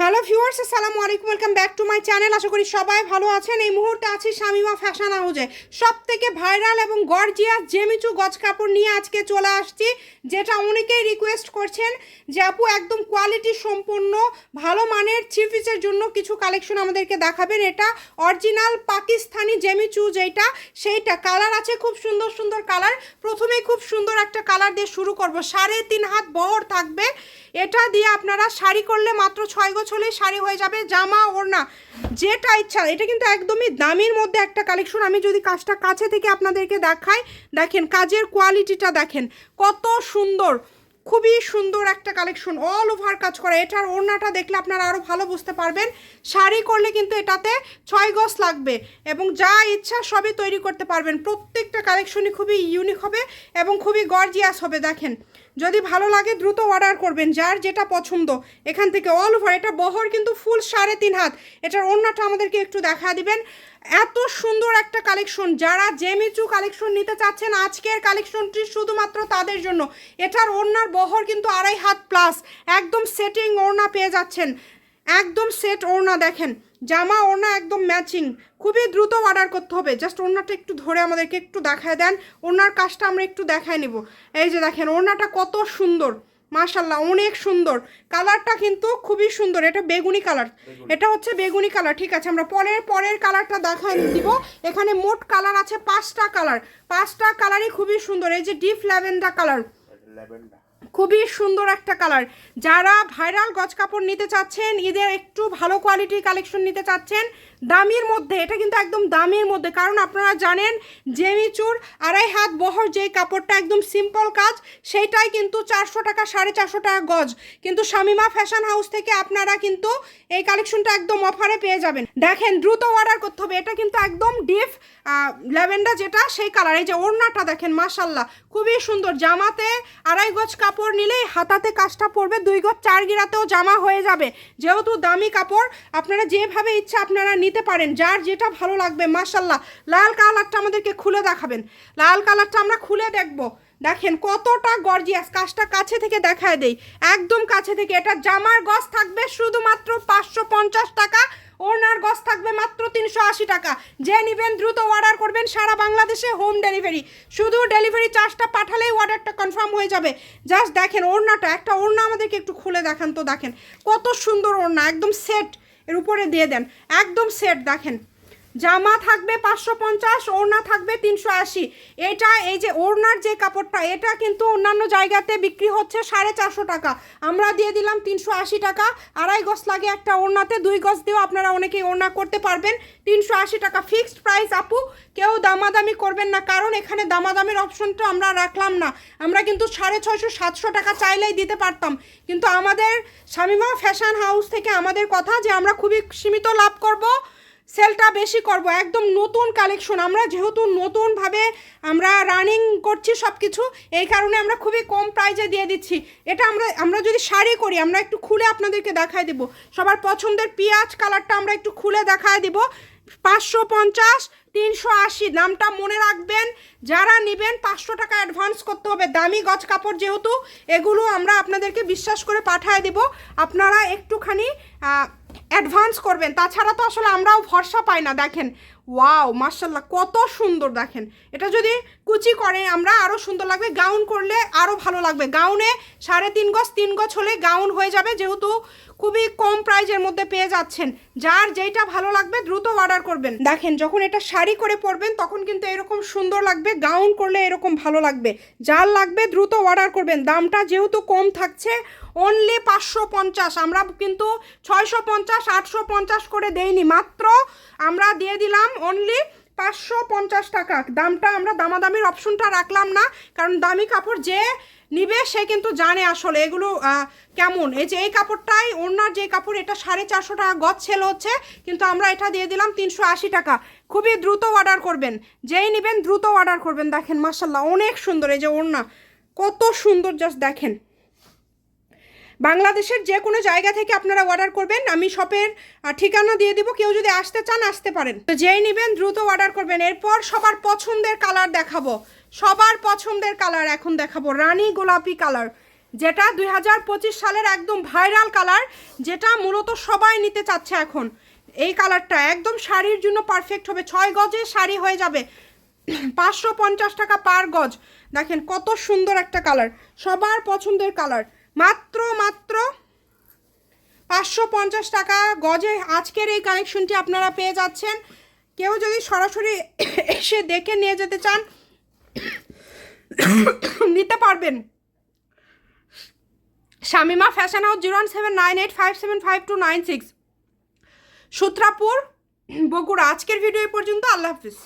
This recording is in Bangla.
হ্যালো ভিউয়ার্স, আসসালামু আলাইকুম, welcome back to my channel. আশা করি সবাই ভালো আছেন। এই মুহূর্তে আছি শামিমা ফ্যাশন হাউজে। সব থেকে ভাইরাল এবং গর্জিয়াস জেমিচু গজ কাপড় নিয়ে আজকে চলে আসছি, যেটা অনেকেই রিকোয়েস্ট করছেন যে, আপু, একদম কোয়ালিটি সম্পন্ন, ভালো মানের পিসের জন্য কিছু কালেকশন আমাদেরকে দেখাবেন। এটা অরিজিনাল পাকিস্তানি জেমিচু যেটা, সেইটা কালার আছে খুব সুন্দর সুন্দর কালার প্রথমেই খুব সুন্দর একটা কালার দিয়ে শুরু করব। সাড়ে তিন হাত বহর থাকবে। এটা দিয়ে আপনারা শাড়ি করলে মাত্র ছয় গোছ হলেই শাড়ি হয়ে যাবে, জামা, ওড়না, যেটা ইচ্ছা। এটা কিন্তু একদমই দামির মধ্যে একটা কালেকশন আমি যদি কাজটা কাছে থেকে আপনাদেরকে দেখাই, দেখেন, কাজের কোয়ালিটিটা দেখেন, কত সুন্দর, খুবই সুন্দর একটা কালেকশন অল ওভার কাজ করা। এটার ওড়নাটা দেখলে আপনারা আরও ভালো বুঝতে পারবেন। শাড়ি করলে কিন্তু এটাতে ছয় গজ লাগবে এবং যা ইচ্ছা সবই তৈরি করতে পারবেন। প্রত্যেকটা কালেকশনই খুবই ইউনিক হবে এবং খুবই গর্জিয়াস হবে, দেখেন। যদি ভালো লাগে দ্রুত অর্ডার করবেন, যার যেটা পছন্দ। এখান থেকে অল ওভার এটা বহর কিন্তু ফুল সাড়ে তিন হাত। এটার ওড়নাটা আমাদেরকে একটু দেখা দিবেন। এত সুন্দর একটা কালেকশন যারা জেমিচু কালেকশন নিতে চাচ্ছেন, আজকের কালেকশনটি শুধুমাত্র তাদের জন্য। এটার ওড়নার বহর কিন্তু আড়াই হাত প্লাস একদম সেটিং ওড়না পেয়ে যাচ্ছেন। একদম সেট ওড়না দেখেন। জামা ওড়না একদম ম্যাচিং খুবই দ্রুত অর্ডার করতে হবে। জাস্ট ওড়নাটা একটু ধরে আমাদেরকে একটু দেখায় দেন। ওড়নার কাজটা আমরা একটু দেখায় নিব। এই যে দেখেন ওড়নাটা কত সুন্দর। মাশাল্লাহ অনেক সুন্দর। কালারটা কিন্তু খুবই সুন্দর। এটা বেগুনি কালার। এটা হচ্ছে বেগুনি কালার। ঠিক আছে আমরা পরের পরের কালারটা দেখায় দিব এখানে মোট কালার আছে পাঁচটা কালার। পাঁচটা কালারই খুবই সুন্দর। এই যে ডিপ ল্যাভেন্ডার কালার। খুবই সুন্দর একটা কালার। যারা ভাইরাল গজ কাপড় নিতে চাচ্ছেন, ঈদের একটু ভালো কোয়ালিটির কালেকশন নিতে চাচ্ছেন, দামির মধ্যে, এটা কিন্তু একদম দামির মধ্যে, কারণ আপনারা জানেন, জেমিচুর আড়াই হাত বহর যে কাপড়টা একদম সিম্পল কাজ, সেইটাই কিন্তু চারশো টাকা, সাড়ে চারশো টাকা গজ। কিন্তু শামিমা ফ্যাশন হাউস থেকে আপনারা কিন্তু এই কালেকশনটা একদম অফারে পেয়ে যাবেন। দেখেন, দ্রুত অর্ডার করতে হবে, এটা কিন্তু একদম ডিপ ল্যাভেন্ডার যেটা, সেই কালার এই যে ওড়নাটা দেখেন মাসাল্লাহ খুবই সুন্দর। জামাতে আড়াই গজ কাপড় নিলেই হাতাতে কাজটা পড়বে, দুই গজ চার গিরাতেও জামা হয়ে যাবে। যেহেতু দামি কাপড়, আপনারা যেভাবে ইচ্ছা আপনারা নিতে পারেন, যার যেটা ভালো লাগবে মাসাল্লাহ লাল কালারটা আমাদেরকে খুলে দেখাবেন। লাল কালারটা আমরা খুলে দেখব। দেখেন কতটা গর্জিয়াস, কাজটা কাছে থেকে দেখায় দেই। একদম কাছে থেকে, এটা জামার গজ থাকবে শুধুমাত্র পাঁচশো পঞ্চাশ টাকা। ওনার গস থাকবে মাত্র তিনশো আশি টাকা। যে নিবেন দ্রুত অর্ডার করবেন সারা বাংলাদেশে হোম ডেলিভারি শুধু ডেলিভারি চার্জটা পাঠালেই অর্ডারটা কনফার্ম হয়ে যাবে। জাস্ট দেখেন ওড়নাটা, একটা ওড়না আমাদেরকে একটু খুলে দেখান তো দেখেন। কত সুন্দর ওড়না, একদম সেট এর উপরে দিয়ে দেন। একদম সেট দেখেন। জামা থাকবে পাঁচশো পঞ্চাশ, ওড়না থাকবে তিনশো আশি। এটা এই যে ওড়নার যে কাপড়টা, এটা কিন্তু অন্যান্য জায়গাতে বিক্রি হচ্ছে সাড়ে চারশো টাকা। আমরা দিয়ে দিলাম তিনশো আশি টাকা। আড়াই গজ লাগে একটা ওড়নাতে, দুই গজ দিয়েও আপনারা অনেকেই ওড়না করতে পারবেন। তিনশো আশি টাকা ফিক্সড প্রাইস আপু, কেউ দামাদামি করবেন না, কারণ এখানে দামাদামির অপশনটা আমরা রাখলাম না। আমরা কিন্তু সাড়ে ছয়শো, সাতশো টাকা চাইলেই দিতে পারতাম। কিন্তু আমাদের শামিমা ফ্যাশন হাউস থেকে আমাদের কথা যে আমরা খুবই সীমিত লাভ করব। সেলটা বেশি করব। একদম নতুন কালেকশন আমরা যেহেতু নতুনভাবে আমরা রানিং করছি সব কিছু এই কারণে আমরা খুবই কম প্রাইজে দিয়ে দিচ্ছি। এটা আমরা আমরা যদি শাড়ি করি, আমরা একটু খুলে আপনাদেরকে দেখায় দেব। সবার পছন্দের পেঁয়াজ কালারটা আমরা একটু খুলে দেখায় দিব। পাঁচশো পঞ্চাশ, তিনশো আশি দামটা মনে রাখবেন। যারা নেবেন, পাঁচশো টাকা অ্যাডভান্স করতে হবে। দামি গজ কাপড় যেহেতু, এগুলো আমরা আপনাদেরকে বিশ্বাস করে পাঠিয়ে দেব। আপনারা একটুখানি অ্যাডভান্স করবেন। তাছাড়া তো আসলে আমরাও ভরসা পাই না, দেখেন। ওয়াও মার্শাল্লাহ কত সুন্দর, দেখেন। এটা যদি কুচি করে, আমরা আরও সুন্দর লাগবে। গাউন করলে আরও ভালো লাগবে। গাউনে সাড়ে তিন গজ তিন গজ হলে গাউন হয়ে যাবে, যেহেতু খুবই কম প্রাইজের মধ্যে পেয়ে যাচ্ছেন। যার যেইটা ভালো লাগবে, দ্রুত অর্ডার করবেন। দেখেন, যখন এটা শাড়ি করে পরবেন, তখন কিন্তু এরকম সুন্দর লাগবে। গাউন করলে এরকম ভালো লাগবে। যার লাগবে, দ্রুত অর্ডার করবেন। দামটা যেহেতু কম থাকছে অনলি পাঁচশো পঞ্চাশ। আমরা কিন্তু ছয়শো পঞ্চাশ আটশো পঞ্চাশ করে দেইনি, মাত্র আমরা দিয়ে দিলাম অনলি পাঁচশো পঞ্চাশ টাকা। দামটা আমরা দামাদামির অপশনটা রাখলাম না, কারণ দামি কাপড় যে নিবে সে কিন্তু জানে আসলে এগুলো কেমন। এই যে এই কাপড়টাই ওনার যে কাপড়, এটা সাড়ে চারশো টাকা গজ সেল হচ্ছে, কিন্তু আমরা এটা দিয়ে দিলাম তিনশো আশি টাকা। খুবই দ্রুত অর্ডার করবেন, যেই নেবেন দ্রুত অর্ডার করবেন, দেখেন মার্শাল্লাহ অনেক সুন্দর এই যে ওড়না, কত সুন্দর জাস্ট দেখেন। বাংলাদেশের যে কোনো জায়গা থেকে আপনারা অর্ডার করবেন। আমি শপের ঠিকানা দিয়ে দিব। কেউ যদি আসতে চান, আসতে পারেন। তো যেই নেবেন, দ্রুত অর্ডার করবেন। এরপর সবার পছন্দের কালার দেখাবো। সবার পছন্দের কালার এখন দেখাবো। রানী গোলাপি কালার যেটা দুই হাজার পঁচিশ সালের একদম ভাইরাল কালার যেটা মূলত সবাই নিতে চাচ্ছে এখন। এই কালারটা একদম শাড়ির জন্য পারফেক্ট হবে। ছয় গজে শাড়ি হয়ে যাবে। পাঁচশো পঞ্চাশ টাকা পার গজ। দেখেন কত সুন্দর একটা কালার সবার পছন্দের কালার মাত্র মাত্র পাঁচশো পঞ্চাশ টাকা গজে আজকের এই কালেকশনটি আপনারা পেয়ে যাচ্ছেন। কেউ যদি সরাসরি এসে দেখে নিয়ে যেতে চান, নিতে পারবেন। Shamima fashion house zero one seven nine eight five seven five two nine six. Sutrapur, Bogura. আজকের ভিডিও পর্যন্ত। আল্লাহ হাফিজ।